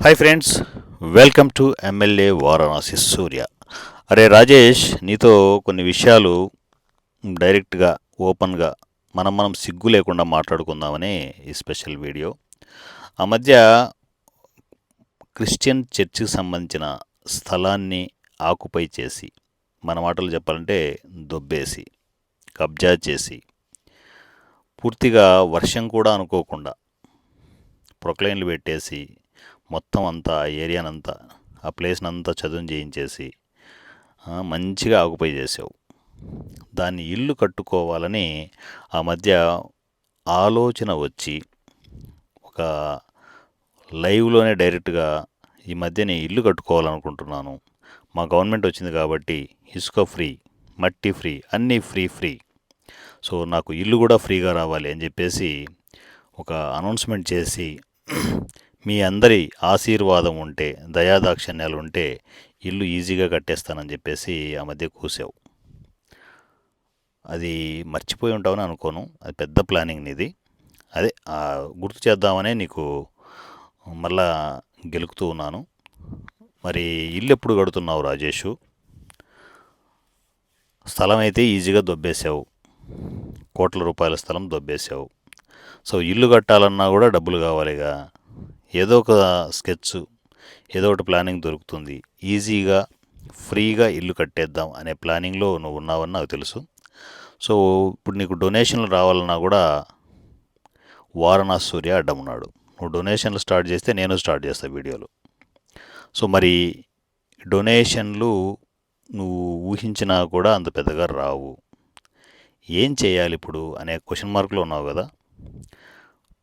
Hi friends welcome to MLA Varanasi Surya అరే రాజేష్ నీతో కొన్ని విషయాలు డైరెక్ట్గా ఓపెన్గా మనం మనం సిగ్గు లేకుండా మాట్లాడుకుందామని ఈ స్పెషల్ వీడియో. ఆ మధ్య క్రిస్టియన్ చర్చికి సంబంధించిన స్థలాన్ని ఆకుపై చేసి మన మాటలు చెప్పాలంటే దొబ్బేసి కబ్జా చేసి పూర్తిగా వర్షం కూడా అనుకోకుండా ప్రొక్లైన్లు పెట్టేసి మొత్తం అంతా ఆ ఏరియానంతా ఆ ప్లేస్ని అంతా చదువు చేయించేసి మంచిగా ఆకుపై చేసావు. దాన్ని ఇల్లు కట్టుకోవాలని ఆ మధ్య ఆలోచన వచ్చి ఒక లైవ్లోనే డైరెక్ట్గా ఈ మధ్య నేను ఇల్లు కట్టుకోవాలనుకుంటున్నాను. మా గవర్నమెంట్ వచ్చింది కాబట్టి ఇసుక ఫ్రీ మట్టి ఫ్రీ అన్నీ ఫ్రీ ఫ్రీ. సో నాకు ఇల్లు కూడా ఫ్రీగా రావాలి అని చెప్పేసి ఒక అనౌన్స్మెంట్ చేసి మీ అందరి ఆశీర్వాదం ఉంటే దయాదాక్షిణ్యాలు ఉంటే ఇల్లు ఈజీగా కట్టేస్తానని చెప్పేసి ఆ మధ్య కూసావు. అది మర్చిపోయి ఉంటావని అనుకోను. అది పెద్ద ప్లానింగ్ నీది. అదే గుర్తు చేద్దామనే నీకు మళ్ళా గెలుకుతూ ఉన్నాను. మరి ఇల్లు ఎప్పుడు కడుతున్నావు రాజేషు? స్థలం అయితే ఈజీగా దొబ్బేసావు కోట్ల రూపాయల స్థలం దొబ్బేసావు సో ఇల్లు కట్టాలన్నా కూడా డబ్బులు కావాలిగా. ఏదో ఒక స్కెచ్ ఏదో ఒకటి ప్లానింగ్ దొరుకుతుంది. ఈజీగా ఫ్రీగా ఇల్లు కట్టేద్దాం అనే ప్లానింగ్లో నువ్వు ఉన్నావని నాకు తెలుసు. సో ఇప్పుడు నీకు డొనేషన్లు రావాలన్నా కూడా వారణాసి సూర్య అడ్డం ఉన్నాడు. నువ్వు డొనేషన్లు స్టార్ట్ చేస్తే నేను స్టార్ట్ చేస్తాను వీడియోలు. సో మరి డొనేషన్లు నువ్వు ఊహించినా కూడా అంత పెద్దగా రావు. ఏం చేయాలి ఇప్పుడు? అనే క్వశ్చన్ మార్క్లో ఉన్నావు కదా.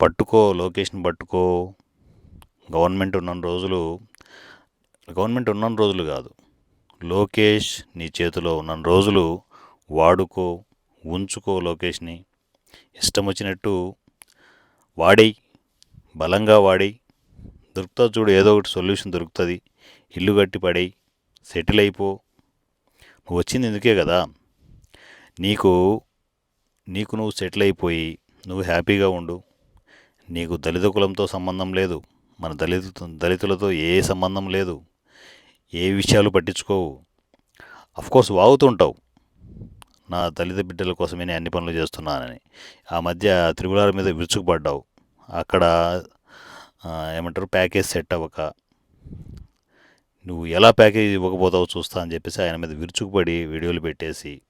పట్టుకో లొకేషన్ పట్టుకో గవర్నమెంట్ ఉన్న రోజులు గవర్నమెంట్ ఉన్న రోజులు కాదు. లోకేష్ నీ చేతిలో ఉన్న రోజులు వాడుకో ఉంచుకో లోకేష్ని. ఇష్టం వచ్చినట్టు వాడేయి బలంగా వాడేయి. దొరుకుతా చూడు ఏదో ఒకటి సొల్యూషన్ దొరుకుతుంది. ఇల్లు కట్టి పడేయి సెటిల్ అయిపో. నువ్వు వచ్చింది ఎందుకే కదా? నీకు నీకు నువ్వు సెటిల్ అయిపోయి నువ్వు హ్యాపీగా ఉండు. నీకు దళిత కులంతో సంబంధం లేదు. మన దళిత దళితులతో ఏ సంబంధం లేదు. ఏ విషయాలు పట్టించుకోవు. అఫ్కోర్స్ వాగుతుంటావు. నా దళిత బిడ్డల కోసమే నేను అన్ని పనులు చేస్తున్నానని. ఆ మధ్య త్రిపురాల మీద విరుచుకుపడ్డావు. అక్కడ ఏమంటారు ప్యాకేజ్ సెట్ అవ్వక. నువ్వు ఎలా ప్యాకేజ్ ఇవ్వకపోతావో చూస్తా అని చెప్పేసి ఆయన మీద విరుచుకుపడి వీడియోలు పెట్టేసి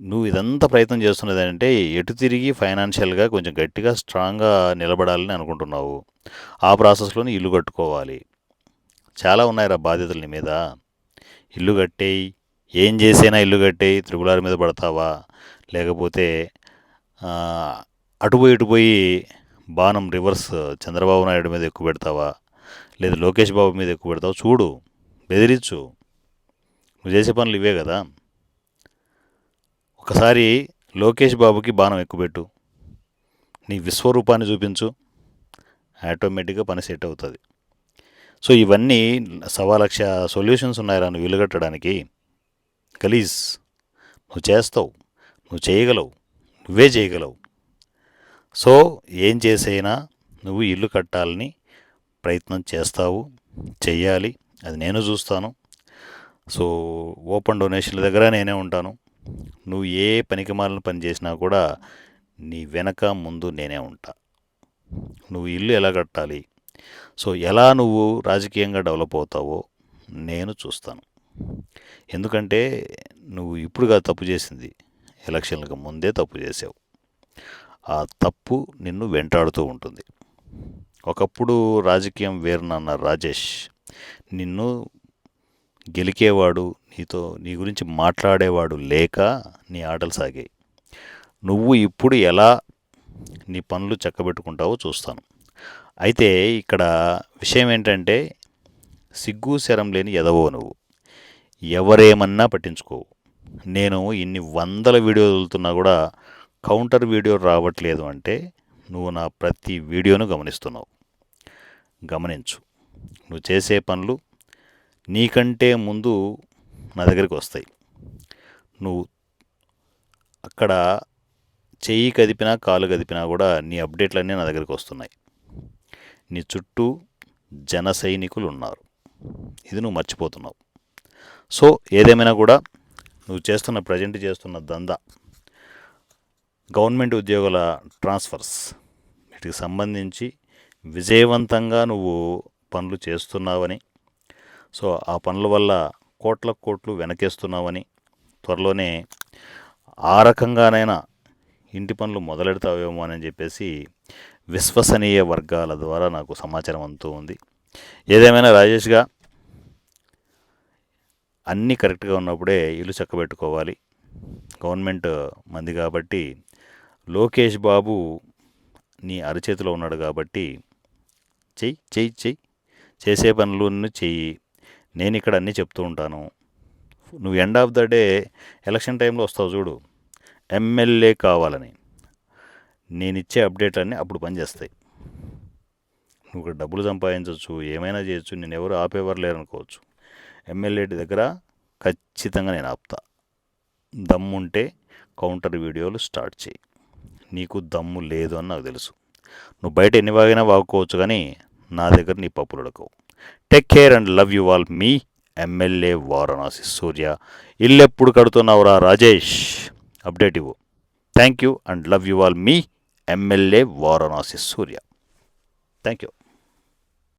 నువ్వు ఇదంతా ప్రయత్నం చేస్తున్నది అంటే ఎటు తిరిగి ఫైనాన్షియల్గా కొంచెం గట్టిగా స్ట్రాంగ్గా నిలబడాలని అనుకుంటున్నావు. ఆ ప్రాసెస్లోనే ఇల్లు కట్టుకోవాలి. చాలా ఉన్నాయిరా బాధ్యతలు నీ మీద. ఇల్లు కట్టేయి. ఏం చేసైనా ఇల్లు కట్టేయి. త్రిపులారి మీద పడతావా? లేకపోతే అటుపోయి ఇటుపోయి బాణం రివర్స్ చంద్రబాబు నాయుడు మీద ఎక్కువ పెడతావా? లేదా లోకేష్ బాబు మీద ఎక్కువ పెడతావా? చూడు బెదిరించు. నువ్వు చేసే పనులు ఇవే కదా. ఒకసారి లోకేష్ బాబుకి బాణం ఎక్కుపెట్టు నీ విశ్వరూపాన్ని చూపించు. ఆటోమేటిక్గా పని సెట్ అవుతుంది. సో ఇవన్నీ సవా లక్ష సొల్యూషన్స్ ఉన్నాయిరా నువ్వు ఇల్లు కట్టడానికి. గలీజ్. నువ్వు చేస్తావు. నువ్వు చేయగలవు. నువ్వే చేయగలవు. సో ఏం చేసైనా నువ్వు ఇల్లు కట్టాలని ప్రయత్నం చేస్తావు. చెయ్యాలి. అది నేను చూస్తాను. సో ఓపెన్ డొనేషన్ల దగ్గర నేనే ఉంటాను. నువ్వు ఏ పనికిమాలిన పని చేసినా కూడా నీ వెనక ముందు నేనే ఉంటా. నువ్వు ఇల్లు ఎలా కట్టాలి? సో ఎలా నువ్వు రాజకీయంగా డెవలప్ అవుతావో నేను చూస్తాను. ఎందుకంటే నువ్వు ఇప్పుడుగా తప్పు చేసింది. ఎలక్షన్లకు ముందే తప్పు చేసావు. ఆ తప్పు నిన్ను వెంటాడుతూ ఉంటుంది. ఒకప్పుడు రాజకీయం వేరునన్న రాజేష్ నిన్ను గెలికేవాడు నీతో నీ గురించి మాట్లాడేవాడు లేక నీ ఆటలు సాగాయి. నువ్వు ఇప్పుడు ఎలా నీ పనులు చక్కబెట్టుకుంటావో చూస్తాను. అయితే ఇక్కడ విషయం ఏంటంటే సిగ్గు శరం లేని ఎదవో నువ్వు. ఎవరేమన్నా పట్టించుకోవు. నేను ఇన్ని వందల వీడియోలు వదులుతున్నా కూడా కౌంటర్ వీడియో రావట్లేదు అంటే నువ్వు నా ప్రతి వీడియోను గమనిస్తున్నావు. గమనించు. నువ్వు చేసే పనులు నీకంటే ముందు నా దగ్గరికి వస్తాయి. నువ్వు అక్కడ చెయ్యి కదిపినా కాలు కదిపినా కూడా నీ అప్డేట్లన్నీ నా దగ్గరికి వస్తున్నాయి. నీ చుట్టూ జన సైనికులు ఉన్నారు. ఇది నువ్వు మర్చిపోతున్నావు. సో ఏదేమైనా కూడా నువ్వు చేస్తున్న ప్రజెంట్ చేస్తున్న దందా గవర్నమెంట్ ఉద్యోగుల ట్రాన్స్ఫర్స్. వీటికి సంబంధించి విజయవంతంగా నువ్వు పనులు చేస్తున్నావని సో ఆ పనుల వల్ల కోట్ల కోట్లు వెనకేస్తున్నావని త్వరలోనే ఆ రకంగానైనా ఇంటి పనులు మొదలెడతావేమో అని చెప్పేసి విశ్వసనీయ వర్గాల ద్వారా నాకు సమాచారం అంతూ ఉంది. ఏదేమైనా రాజేష్గా అన్నీ కరెక్ట్గా ఉన్నప్పుడే ఇల్లు చక్కబెట్టుకోవాలి. గవర్నమెంట్ మంది కాబట్టి లోకేష్ బాబు నీ అరచేతిలో ఉన్నాడు కాబట్టి చెయ్యి చెయ్యి చెయ్యి. చేసే పనులు చెయ్యి. నేను ఇక్కడ అన్నీ చెప్తూ ఉంటాను. నువ్వు end of the day election టైంలో వస్తావు చూడు. ఎమ్మెల్యే కావాలని. నేను ఇచ్చే అప్డేట్లన్నీ అప్పుడు పనిచేస్తాయి నువ్వు ఇక్కడ డబ్బులు సంపాదించవచ్చు ఏమైనా చేయొచ్చు నేను ఎవరు ఆపేవారు లేరనుకోవచ్చు. ఎమ్మెల్యే దగ్గర ఖచ్చితంగా నేను ఆపుతా. దమ్ముంటే కౌంటర్ వీడియోలు స్టార్ట్ చేయి. నీకు దమ్ము లేదు అని నాకు తెలుసు. నువ్వు బయట ఎన్ని వాగినా వాగుకోవచ్చు కానీ నా దగ్గర నీ పప్పులు ఉడకవు. Take care and love you all me MLA Varanasi Surya ఇల్లెప్పుడు కడుతున్నావురా రాజేష్? అప్డేట్ ఇవ్వు. Thank you and love you all me MLA Varanasi Surya thank you